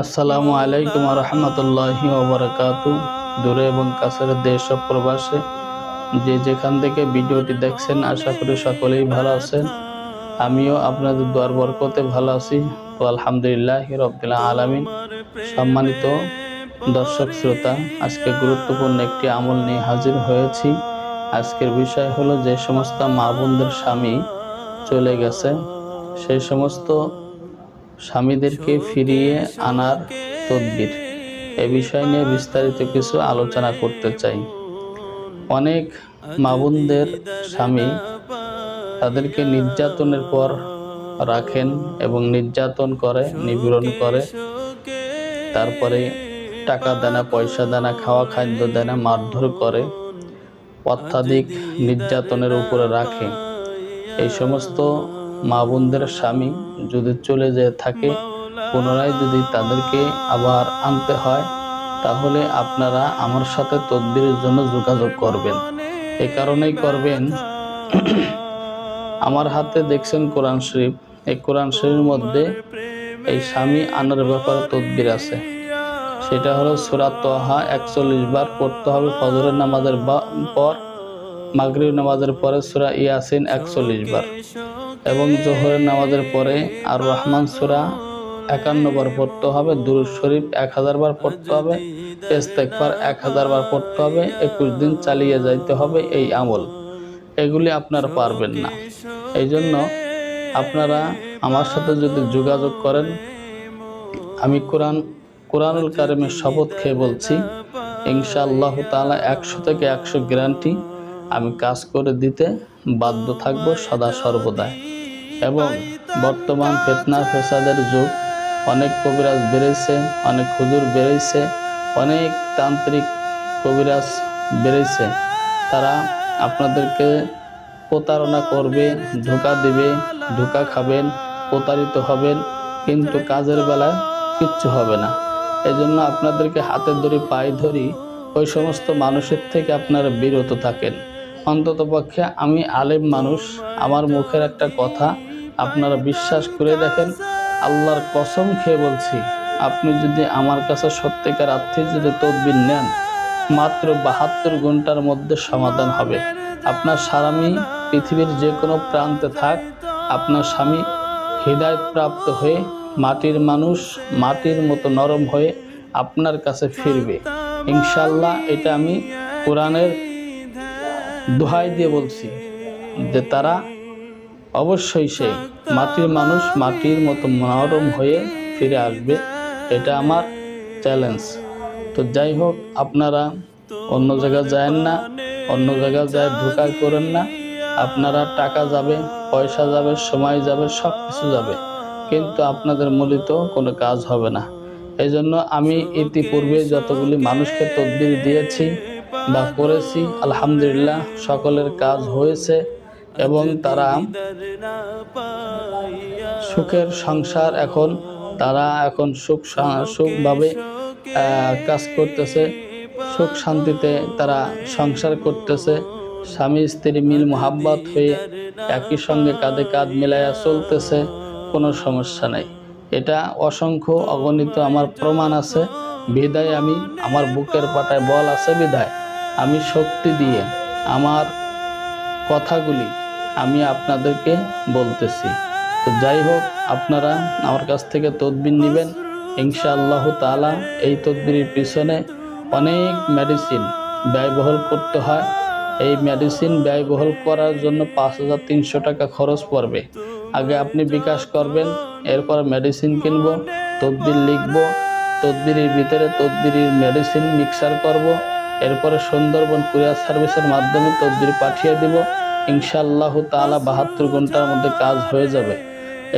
আসসালামু আলাইকুম রহমতুল্লাহি ওবরাকাত দূরে এবং কাছের দেশ প্রবাসে যে যেখান থেকে ভিডিওটি দেখছেন, আশা করি সকলেই ভালো আছেন। আমিও আপনাদের দোয়ার বরকতে ভালো আছি। তো আলহামদুলিল্লাহ রবিল আলমিন। সম্মানিত দর্শক শ্রোতা, আজকে গুরুত্বপূর্ণ একটি আমল নিয়ে হাজির হয়েছি। আজকের বিষয় হলো যে সমস্ত মা বোনদের স্বামী চলে গেছে। সেই সমস্ত স্বামীদেরকে ফিরিয়ে আনার তদবির। এ বিষয় নিয়ে বিস্তারিত কিছু আলোচনা করতে চাই। অনেক মা বোনদের স্বামী তাদেরকে নির্যাতনের পর রাখেন এবং নির্যাতন করে, নিপীড়ন করে। তারপরে টাকা দেনা, পয়সা দেনা, খাওয়া, খাদ্য দেনা মারধর করে, অত্যাধিক নির্যাতনের উপরে রাখে। এই সমস্ত মা বোনদের স্বামী যদি চলে যেয়ে থাকে, পুনরায় যদি তাদেরকে আবার আনতে হয়, তাহলে আপনারা আমার সাথে তদবিরের জন্য যোগাযোগ করবেন। এ কারণেই করবেন। আমার হাতে দেখছেন কোরআন শরীফ। এই কোরআন শরীফের মধ্যে এই স্বামী আনার ব্যাপারে তদবির আছে। সেটা হলো সুরাত তহা একচল্লিশ বার পড়তে হবে ফজরের নামাজের পর। মাগরিব নামাজের পরে সুরা ইয়াসিন একচল্লিশ বার এবং জোহরের নামাজের পরে আর রহমান সুরা একান্ন বার পড়তে হবে, দুরুদ শরীফ এক হাজার বার পড়তে হবে ইস্তেকবার এক হাজার বার পড়তে হবে, একুশ দিন চালিয়ে যাইতে হবে এই আমল। এগুলি আপনারা পারবেন না। এই জন্য আপনারা আমার সাথে যদি যোগাযোগ করেন, আমি কোরআন, কোরআনুল কারিমের শপথ খেয়ে বলছি, ইনশাআল্লাহ তালা একশো থেকে একশো গ্যারান্টি আমি কাজ করে দিতে বাধ্য থাকব সদা সর্বদাই। এবং বর্তমান ফেতনা ফেসাদের যুগ, অনেক কবিরাজ বেড়েছে, অনেক হুজুর বেড়েছে, অনেক তান্ত্রিক কবিরাজ বেড়েছে। তারা আপনাদেরকে প্রতারণা করবে, ধোকা দেবে, ধোকা খাবেন, প্রতারিত হবেন, কিন্তু কাজের বেলায় কিচ্ছু হবে না। এজন্য আপনাদেরকে হাতে ধরি পায়ে ধরি, ওই সমস্ত মানুষের থেকে আপনারা বিরত থাকেন। অন্তত পক্ষে আমি আলেম মানুষ। আমার মুখের একটা কথা আপনারা বিশ্বাস করে দেখেন। আল্লাহর কসম খেয়ে বলছি, আপনি যদি আমার কাছে সত্যিকার আর্থিক যদি তদবির নেন, মাত্র বাহাত্তর ঘণ্টার মধ্যে সমাধান হবে। আপনার স্বামী পৃথিবীর যে কোনো প্রান্তে থাক, আপনার স্বামী হৃদয় প্রাপ্ত হয়ে, মাটির মানুষ মাটির মতো নরম হয়ে আপনার কাছে ফিরবে। ইনশাল্লাহ এটা আমি কোরআনের দোহাই দিয়ে বলছি যে তারা অবশ্যই সে মাটির মানুষ মাটির মতো মনোরম হয়ে ফিরে আসবে, এটা আমার চ্যালেঞ্জ তো যাই হোক, আপনারা অন্য জায়গায় যায় না, অন্য জায়গায় যায় ধোকা করেন না। আপনারা টাকা যাবে, পয়সা যাবে, সময় যাবে সব কিছু যাবে। কিন্তু আপনাদের মূলিত কোনো কাজ হবে না। এই জন্য আমি ইতিপূর্বে যতগুলি মানুষকে তদবির দিয়েছি বা করেছি। আলহামদুলিল্লাহ, সকলের কাজ হয়েছে এবং তারা সুখের সংসার এখন, তারা এখন সুখ সুখভাবে কাজ করতেছে। সুখ শান্তিতে তারা সংসার করতেছে। স্বামী, স্ত্রী মিল মোহাব্বত হয়ে একই সঙ্গে কাঁধে কাঁধ মিলাইয়া চলতেছে, কোনো সমস্যা নেই। এটা অসংখ্য অগণিত আমার প্রমাণ আছে। বিদায় আমি, আমার বুকের পাটায় বল আছে বিদায়। আমি শক্তি দিয়ে আমার কথাগুলি আমি আপনাদেরকে বলতেছি। তো যাই হোক, আপনারা আমার কাছ থেকে তদবির নেবেন। ইনশাআল্লাহ তালা এই তদবিরের পিছনে অনেক মেডিসিন ব্যয়বহুল করতে হয়। এই মেডিসিন ব্যয়বহুল করার জন্য পাঁচ হাজার তিনশো টাকা খরচ পড়বে। আগে আপনি বিকাশ করবেন, এরপর মেডিসিন কিনবো, তদবির লিখব, তদবিরের ভিতরে তদবিরের মেডিসিন মিক্সার করব। এরপরে সুন্দরবন কুরিয়ার সার্ভিসের মাধ্যমে তদবির পাঠিয়ে দিব। ইনশাআল্লাহ তালা বাহাত্তর ঘণ্টার মধ্যে কাজ হয়ে যাবে।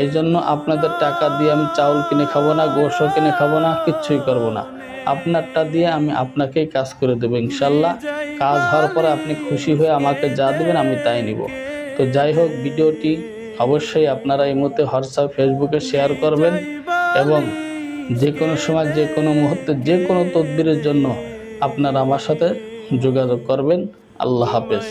এই জন্য আপনাদের টাকা দিয়ে আমি চাউল কিনে খাব না গোশও কিনে খাব না, কিচ্ছুই করব না। আপনারটা দিয়ে আমি আপনাকেই কাজ করে দেবো ইনশাল্লাহ কাজ হওয়ার পরে আপনি খুশি হয়ে আমাকে যা দেবেন আমি তাই নিব। তো যাই হোক, ভিডিওটি অবশ্যই আপনারা এই মুহূর্তে হোয়াটসঅ্যাপ, ফেসবুকে শেয়ার করবেন এবং যে কোনো সময় যে কোনো মুহূর্তে যে কোনো তদবিরের জন্য আপনারা আমার সাথে যোগাযোগ করবেন। আল্লাহ হাফেজ।